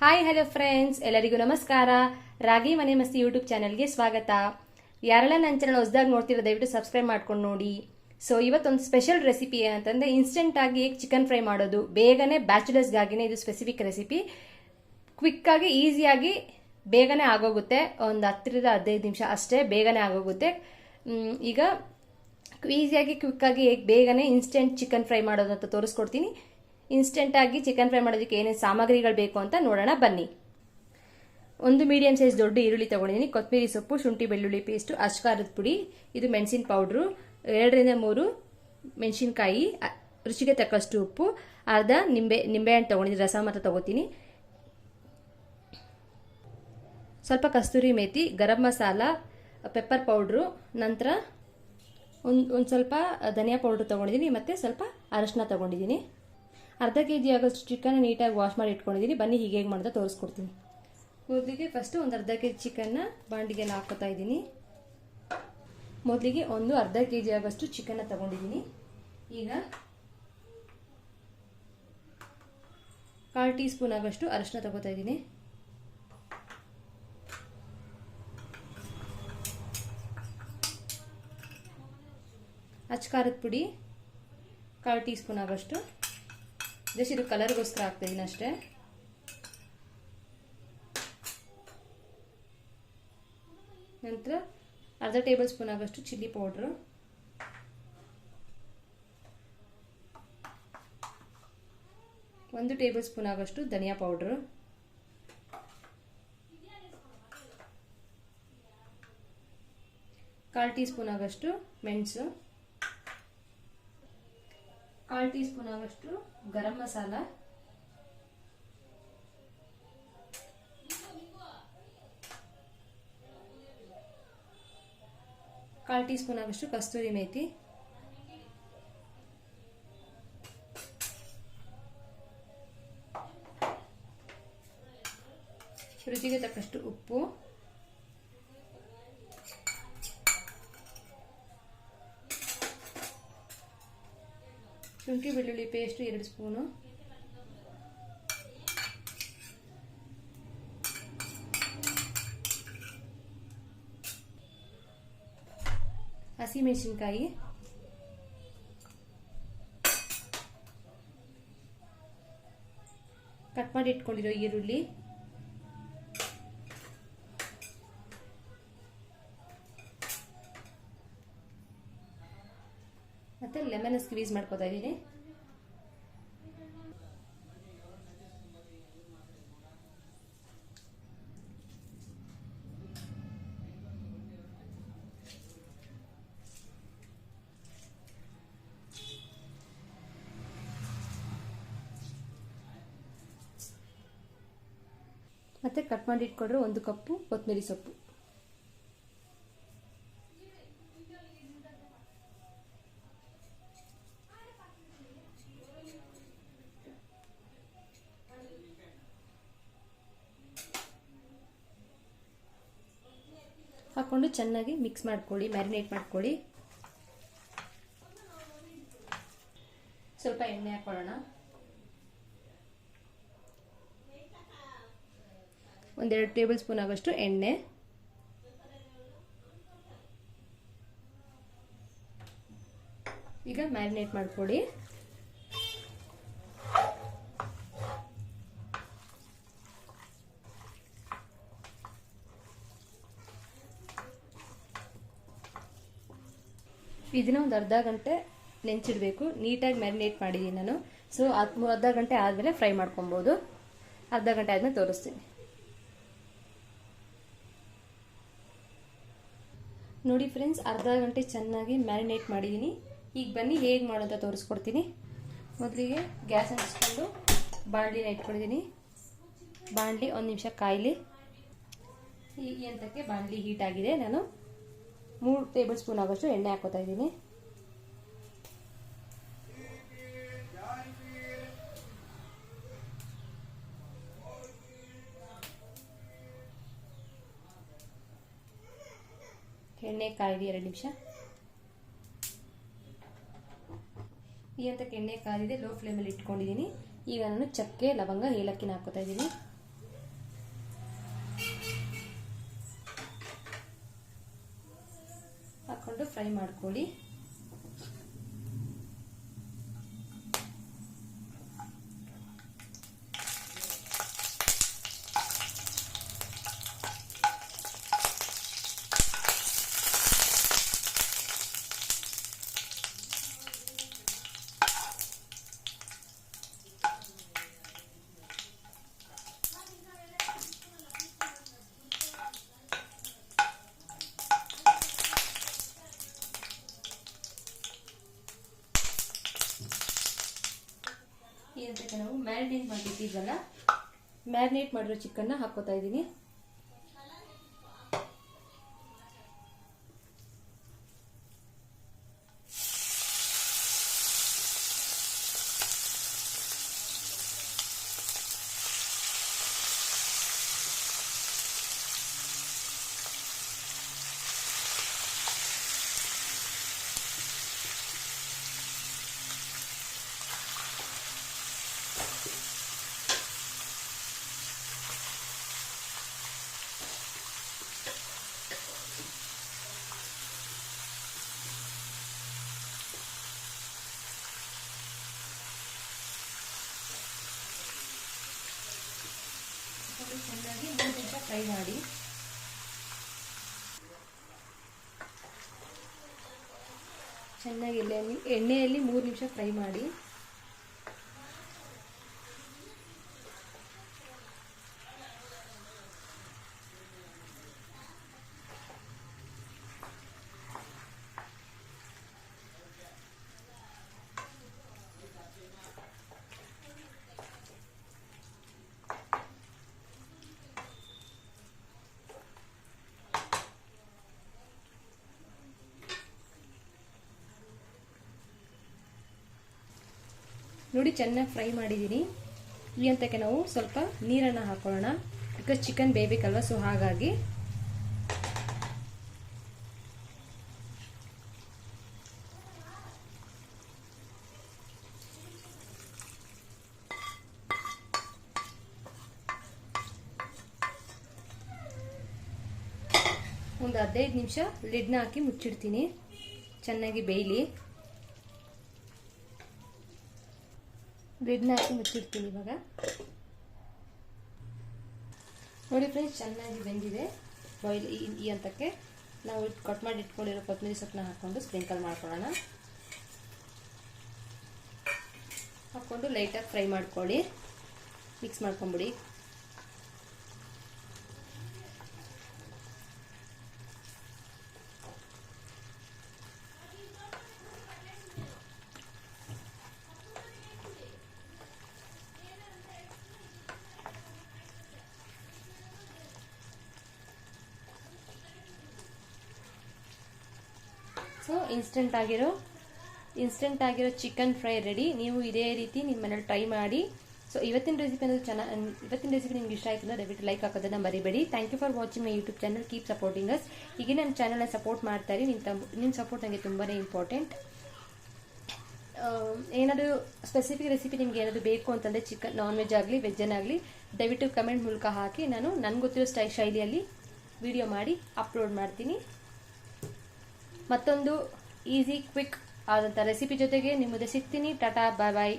Hi hello friends ಎಲ್ಲರಿಗೂ ನಮಸ್ಕಾರ. ರಾಗಿ ಮನೆ ಮಸ್ತಿ ಯೂಟ್ಯೂಬ್ ಚಾನಲ್ಗೆ ಸ್ವಾಗತ. ಯಾರೆಲ್ಲ ನನ್ನ ಚಾನಲ್ ಹೊಸದಾಗಿ ನೋಡ್ತಿರೋ ದಯವಿಟ್ಟು ಸಬ್ಸ್ಕ್ರೈಬ್ ಮಾಡ್ಕೊಂಡು ನೋಡಿ. ಸೊ ಇವತ್ತೊಂದು ಸ್ಪೆಷಲ್ ರೆಸಿಪಿ ಏನಂತಂದರೆ ಇನ್ಸ್ಟೆಂಟಾಗಿ ಚಿಕನ್ ಫ್ರೈ ಮಾಡೋದು. ಬೇಗನೆ ಬ್ಯಾಚುಲರ್ಸ್ಗಾಗಿನೇ ಇದು ಸ್ಪೆಸಿಫಿಕ್ ರೆಸಿಪಿ ಕ್ವಿಕ್ಕಾಗಿ ಈಸಿಯಾಗಿ ಬೇಗನೆ ಆಗೋಗುತ್ತೆ. ಒಂದು ಹತ್ತರಿಂದ ಹದಿನೈದು ನಿಮಿಷ ಅಷ್ಟೇ ಬೇಗನೆ ಆಗೋಗುತ್ತೆ. ಈಗ ಈಸಿಯಾಗಿ ಕ್ವಿಕ್ಕಾಗಿ ಹೇಗೆ ಬೇಗನೆ ಇನ್ಸ್ಟೆಂಟ್ ಚಿಕನ್ ಫ್ರೈ ಮಾಡೋದು ಅಂತ ತೋರಿಸ್ಕೊಡ್ತೀನಿ. ಇನ್ಸ್ಟೆಂಟಾಗಿ ಚಿಕನ್ ಫ್ರೈ ಮಾಡೋದಕ್ಕೆ ಏನೇನು ಸಾಮಗ್ರಿಗಳು ಬೇಕು ಅಂತ ನೋಡೋಣ, ಬನ್ನಿ. ಒಂದು ಮೀಡಿಯಂ ಸೈಜ್ ದೊಡ್ಡ ಈರುಳ್ಳಿ ತೊಗೊಂಡಿದ್ದೀನಿ. ಕೊತ್ತಂಬರಿ ಸೊಪ್ಪು, ಶುಂಠಿ, ಬೆಳ್ಳುಳ್ಳಿ ಪೇಸ್ಟು ಅಶ್ಕಾರದ ಪುಡಿ, ಇದು ಮೆಣಸಿನ ಪೌಡ್ರು ಎರಡರಿಂದ ಮೂರು ಮೆಣಸಿನ್ಕಾಯಿ ರುಚಿಗೆ ತಕ್ಕಷ್ಟು ಉಪ್ಪು, ಅರ್ಧ ನಿಂಬೆ ನಿಂಬೆಹಣ್ಣು ತೊಗೊಂಡಿದ್ದೀನಿ, ರಸ ಮಾತ್ರ ತೊಗೋತೀನಿ. ಸ್ವಲ್ಪ ಕಸ್ತೂರಿ ಮೇಥಿ ಗರಂ ಮಸಾಲ ಪೆಪ್ಪರ್ ಪೌಡ್ರು ನಂತರ ಒಂದು ಒಂದು ಸ್ವಲ್ಪ ಧನಿಯಾ ಪೌಡ್ರ್ ತೊಗೊಂಡಿದ್ದೀನಿ, ಮತ್ತು ಸ್ವಲ್ಪ ಅರಶಿನ ತೊಗೊಂಡಿದ್ದೀನಿ. ಅರ್ಧ ಕೆ ಜಿ ಆಗೋಷ್ಟು ಚಿಕನ್ ನೀಟಾಗಿ ವಾಶ್ ಮಾಡಿ ಇಟ್ಕೊಂಡಿದ್ದೀನಿ ಬನ್ನಿ ಹೀಗೆ ಹೇಗೆ ಮಾಡಿದ್ರೆ ತೋರಿಸ್ಕೊಡ್ತೀನಿ. ಮೊದಲಿಗೆ ಫಸ್ಟು ಒಂದು ಅರ್ಧ ಕೆ ಜಿ ಚಿಕನ್ನ ಬಾಂಡಿಗೆ ಹಾಕೋತಾ ಇದ್ದೀನಿ. ಮೊದಲಿಗೆ ಒಂದು ಅರ್ಧ ಕೆ ಜಿ ಆಗೋಷ್ಟು ಚಿಕನ್ನ ತಗೊಂಡಿದ್ದೀನಿ ಈಗ ಕಾಲು ಟೀ ಸ್ಪೂನ್ ಆಗೋಷ್ಟು ಅರಶಿನ ತಗೋತಾ ಇದ್ದೀನಿ. ಅಚ್ಚ ಖಾರದ ಪುಡಿ ಕಾಲು ಟೀ ಸ್ಪೂನ್ ಆಗೋಷ್ಟು ಜಸ್ಟ್ ಇದು ಕಲರ್ಗೋಸ್ಕರ ಹಾಕ್ತಿದ್ದೀನಿ ಅಷ್ಟೇ ನಂತರ ಅರ್ಧ ಟೇಬಲ್ ಸ್ಪೂನ್ ಆಗೋಷ್ಟು ಚಿಲ್ಲಿ ಪೌಡ್ರು. ಒಂದು ಟೇಬಲ್ ಸ್ಪೂನ್ ಆಗೋಷ್ಟು ಧನಿಯಾ ಪೌಡ್ರು. ಕಾಲು ಟೀ ಸ್ಪೂನ್ ಆಗೋಷ್ಟು ಮೆಣಸು. ಕಾಲು ಟೀ ಸ್ಪೂನ್ ಆಗೋಷ್ಟು ಗರಂ ಮಸಾಲ ಕಾಲು ಟೀ ಸ್ಪೂನ್ ಆಗೋಷ್ಟು ಕಸ್ತೂರಿ ಮೇಥಿ ರುಚಿಗೆ ತಕ್ಕಷ್ಟು ಉಪ್ಪು ಶುಂಠಿ ಬೆಳ್ಳುಳ್ಳಿ ಪೇಸ್ಟು ಎರಡು ಸ್ಪೂನು ಹಸಿಮೆಣಸಿನ್ಕಾಯಿ. ಕಟ್ ಮಾಡಿ ಇಟ್ಕೊಂಡಿರೋ ಈರುಳ್ಳಿ. ಮತ್ತೆ ಲೆಮನ್ ಸ್ಕ್ವೀಸ್ ಮಾಡ್ಕೋತಾ ಇದ್ದೀನಿ ಮತ್ತೆ ಕಟ್ ಮಾಡಿ ಇಟ್ಕೊಂಡ್ರೆ ಒಂದು ಕಪ್ಪು ಕೊತ್ತಂಬರಿ ಸೊಪ್ಪು. ಹಾಕೊಂಡು ಚೆನ್ನಾಗಿ ಮಿಕ್ಸ್ ಮಾಡ್ಕೊಳ್ಳಿ, ಮ್ಯಾರಿನೇಟ್ ಮಾಡ್ಕೊಳ್ಳಿ. ಸ್ವಲ್ಪ ಎಣ್ಣೆ ಹಾಕೊಳ್ಳೋಣ. ಒಂದೆರಡು ಟೇಬಲ್ ಸ್ಪೂನ್ ಆಗೋಷ್ಟು ಎಣ್ಣೆ. ಈಗ ಮ್ಯಾರಿನೇಟ್ ಮಾಡ್ಕೊಳ್ಳಿ. ಇದನ್ನ ಒಂದು ಅರ್ಧ ಗಂಟೆ ನೆಂಚಿಡಬೇಕು ನೀಟಾಗಿ ಮ್ಯಾರಿನೇಟ್ ಮಾಡಿದ್ದೀನಿ ನಾನು. ಸೊ ಅದು ಅರ್ಧ ಗಂಟೆ ಆದಮೇಲೆ ಫ್ರೈ ಮಾಡ್ಕೊಬೋದು. ಅರ್ಧ ಗಂಟೆ ಆದಮೇಲೆ ತೋರಿಸ್ತೀನಿ. ನೋಡಿ ಫ್ರೆಂಡ್ಸ್, ಅರ್ಧ ಗಂಟೆ ಚೆನ್ನಾಗಿ ಮ್ಯಾರಿನೇಟ್ ಮಾಡಿದ್ದೀನಿ ಈಗ ಬನ್ನಿ ಹೇಗೆ ಮಾಡೋಂತ ತೋರಿಸ್ಕೊಡ್ತೀನಿ. ಮೊದಲಿಗೆ ಗ್ಯಾಸ್ ಹಚ್ಕೊಂಡು ಬಾಣಲಿನ ಇಟ್ಕೊಂಡಿದ್ದೀನಿ ಬಾಣಲಿ ಒಂದು ನಿಮಿಷ ಕಾಯಲಿ. ಈ ಅಂತಕ್ಕೆ ಬಾಣಲಿ ಹೀಟ್ ಆಗಿದೆ. ನಾನು ಮೂರು ಟೇಬಲ್ ಸ್ಪೂನ್ ಆಗೋಷ್ಟು ಎಣ್ಣೆ ಹಾಕೋತಾ ಇದ್ದೀನಿ. ಎಣ್ಣೆ ಕಾಯಿದೆ ಎರಡು ನಿಮಿಷ. ಈ ಅಂತಕ್ಕೆ ಎಣ್ಣೆ ಕಾದಿದೆ ಲೋ ಫ್ಲೇಮಲ್ಲಿ ಇಟ್ಕೊಂಡಿದ್ದೀನಿ. ಈಗ ನಾನು ಚಕ್ಕೆ, ಲವಂಗ ಏಲಕ್ಕಿನ ಹಾಕೋತಾ ಇದ್ದೀನಿ. ಹಾಕ್ಕೊಂಡು ಫ್ರೈ ಮಾಡ್ಕೊಳ್ಳಿ. ಅಂತಕ್ಕೆ ನಾವು ಮ್ಯಾರಿನೇಟ್ ಮಾಡಿಟ್ಟಿದ್ವಲ್ಲ ಮ್ಯಾರಿನೇಟ್ ಮಾಡಿರೋ ಚಿಕನ್ನ ಹಾಕೋತಾ ಇದ್ದೀನಿ. ಚೆನ್ನಾಗಿ ಮೂರು ನಿಮಿಷ ಫ್ರೈ ಮಾಡಿ. ಚೆನ್ನಾಗಿ ಎಣ್ಣೆ ಎಣ್ಣೆಯಲ್ಲಿ ಮೂರು ನಿಮಿಷ ಫ್ರೈ ಮಾಡಿ. ನೋಡಿ, ಚೆನ್ನಾಗಿ ಫ್ರೈ ಮಾಡಿದ್ದೀನಿ ಈ ಅಂತಕ್ಕೆ ನಾವು ಸ್ವಲ್ಪ ನೀರನ್ನು ಹಾಕೊಳ್ಳೋಣ. ಬಿಕಾಸ್ ಚಿಕನ್ ಬೇಯಬೇಕಲ್ವ ಸೊ ಹಾಗಾಗಿ. ಒಂದು ಹದಿನೈದು ನಿಮಿಷ ಲಿಡ್ನ ಹಾಕಿ ಮುಚ್ಚಿಡ್ತೀನಿ. ಚೆನ್ನಾಗಿ ಬೇಯಲಿ. ಲಿಡ್ನ ಹಾಕಿ ಮುಚ್ಚಿಡ್ತೀನಿ ಇವಾಗ. ನೋಡಿ ಫ್ರೆಂಡ್ಸ್ ಚೆನ್ನಾಗಿ ಬೆಂದಿದೆ. ಬಾಯ್ಲ್ ಈ ಹಂತಕ್ಕೆ ನಾವು ಕಟ್ ಮಾಡಿ ಇಟ್ಕೊಂಡಿರೋ ಕೊತ್ತಂಬರಿ ಸೊಪ್ಪನ್ನ ಹಾಕ್ಕೊಂಡು ಸ್ಪ್ರಿಂಕಲ್ ಮಾಡ್ಕೊಳ್ಳೋಣ. ಹಾಕ್ಕೊಂಡು ಲೈಟಾಗಿ ಫ್ರೈ ಮಾಡ್ಕೊಳ್ಳಿ. ಮಿಕ್ಸ್ ಮಾಡ್ಕೊಂಬಿಡಿ. ಸೊ ಇನ್ಸ್ಟೆಂಟ್ ಆಗಿರೋ ಇನ್ಸ್ಟೆಂಟ್ ಆಗಿರೋ ಚಿಕನ್ ಫ್ರೈ ರೆಡಿ ನೀವು ಇದೇ ರೀತಿ ನಿಮ್ಮ ಮನೇಲಿ ಟ್ರೈ ಮಾಡಿ. ಸೊ ಇವತ್ತಿನ ರೆಸಿಪಿ ಅನ್ನೋದು ಚೆನ್ನಾಗಿ ಇವತ್ತಿನ ರೆಸಿಪಿ ನಿಮ್ಗೆ ಇಷ್ಟ ಆಯ್ತು ಅಂದರೆ ದಯವಿಟ್ಟು ಲೈಕ್ ಹಾಕೋದನ್ನ ಮರಿಬೇಡಿ. Thank you for watching my YouTube channel keep supporting us ಈಗ ನನ್ನ ಚಾನಲ್ನ ಸಪೋರ್ಟ್ ಮಾಡ್ತಾ ಇರಿ. ನಿಮ್ಮ ನಿಮ್ಮ ಸಪೋರ್ಟ್ ನನಗೆ ತುಂಬಾ ಇಂಪಾರ್ಟೆಂಟ್ ಏನಾದರೂ ಸ್ಪೆಸಿಫಿಕ್ ರೆಸಿಪಿ ನಿಮ್ಗೆ ಏನಾದರೂ ಬೇಕು ಅಂತಂದರೆ ಚಿಕನ್ ನಾನ್ ವೆಜ್ ಆಗಲಿ ವೆಜ್ಜನ್ನಾಗಲಿ ದಯವಿಟ್ಟು ಕಮೆಂಟ್ ಮೂಲಕ ಹಾಕಿ. ನಾನು, ನನಗೆ ಗೊತ್ತಿರೋ ಸ್ಟೈ ಶೈಲಿಯಲ್ಲಿ ವಿಡಿಯೋ ಮಾಡಿ ಅಪ್ಲೋಡ್ ಮಾಡ್ತೀನಿ. ಮತ್ತೊಂದು ಈಸಿ ಕ್ವಿಕ್ ಆದಂಥ ರೆಸಿಪಿ ಜೊತೆಗೆ ನಿಮ್ಮದೇ ಮುಂದೆ ಸಿಗ್ತೀನಿ. ಟಾಟಾ ಬಾಯ್ ಬಾಯ್